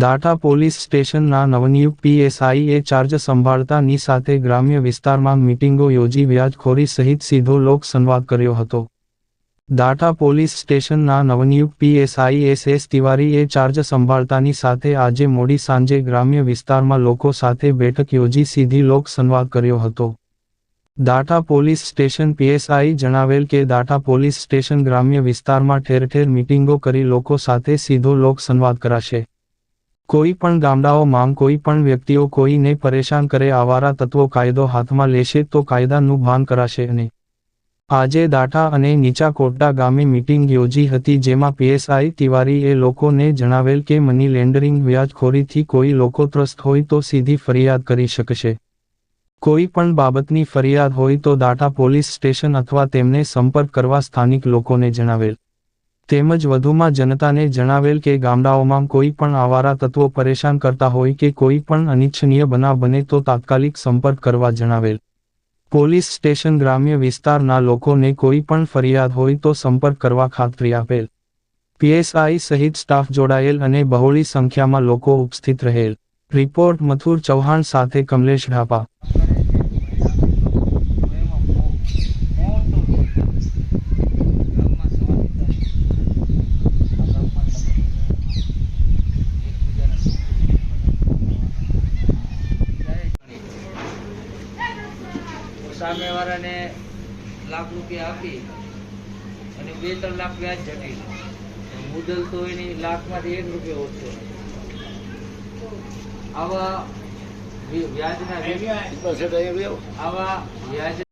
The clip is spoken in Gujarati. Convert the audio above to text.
દાટા પોલીસ સ્ટેશનના નવનિયુક્ત પીએસઆઈએ ચાર્જ સંભાળતાની સાથે ગ્રામ્ય વિસ્તારમાં મીટિંગો યોજી વ્યાજખોરી સહિત સીધો લોક સંવાદ કર્યો હતો. દાટા પોલીસ સ્ટેશનના નવનિયુક્ત પીએસઆઈ એસ એસ તિવારીએ ચાર્જ સંભાળતાની સાથે આજે મોડી સાંજે ગ્રામ્ય વિસ્તારમાં લોકો સાથે બેઠક યોજી સીધી લોક સંવાદ કર્યો હતો. દાટા પોલીસ સ્ટેશન પીએસઆઈ જણાવેલ કે દાટા પોલીસ સ્ટેશન ગ્રામ્ય વિસ્તારમાં ઠેર ઠેર મિટિંગો કરી લોકો સાથે સીધો લોક સંવાદ કરાશે. કોઈ પણ ગામડાઓમાં કોઈ પણ વ્યક્તિઓ કોઈને પરેશાન કરે આવારા તત્વો કાયદો હાથમાં લેશે તો કાયદાનું ભાન કરાશે અને આજે દાટા અને નીચા કોટડા ગામે મીટિંગ યોજી હતી જેમાં પીએસઆઈ તિવારીએ લોકોને જણાવેલ કે મની લેન્ડરિંગ વ્યાજખોરીથી કોઈ લોકો ત્રસ્ત હોય તો સીધી ફરિયાદ કરી શકશે. કોઈ પણ બાબતની ફરિયાદ હોય તો દાટા પોલીસ સ્ટેશન અથવા તેમને સંપર્ક કરવા સ્થાનિક લોકોને જણાવેલ. તેમજ વધુમાં જનતાને જણાવેલ કે ગામડાઓમાં કોઈ પણ આવારા તત્વો પરેશાન કરતા હોય કે કોઈ પણ અનિચ્છનીય બનાવ બને તો તાત્કાલિક સંપર્ક કરવા જણાવેલ. પોલીસ સ્ટેશન ગ્રામ્ય વિસ્તારના લોકોને કોઈ પણ ફરિયાદ હોય તો સંપર્ક કરવા ખાતરી આપેલ. પીએસઆઈ સહિત સ્ટાફ જોડાયેલ અને બહોળી સંખ્યામાં લોકો ઉપસ્થિત રહેલ. રિપોર્ટ મથુર ચૌહાણ સાથે કમલેશ ઢાપા. સામેવાળાને લાખ રૂપિયા આપી અને બે ત્રણ લાખ વ્યાજ જટી મુદલ તો એની લાખમાંથી એક રૂપિયો ઓછો. આવા વ્ય- વ્યાજના આવા વ્યાજ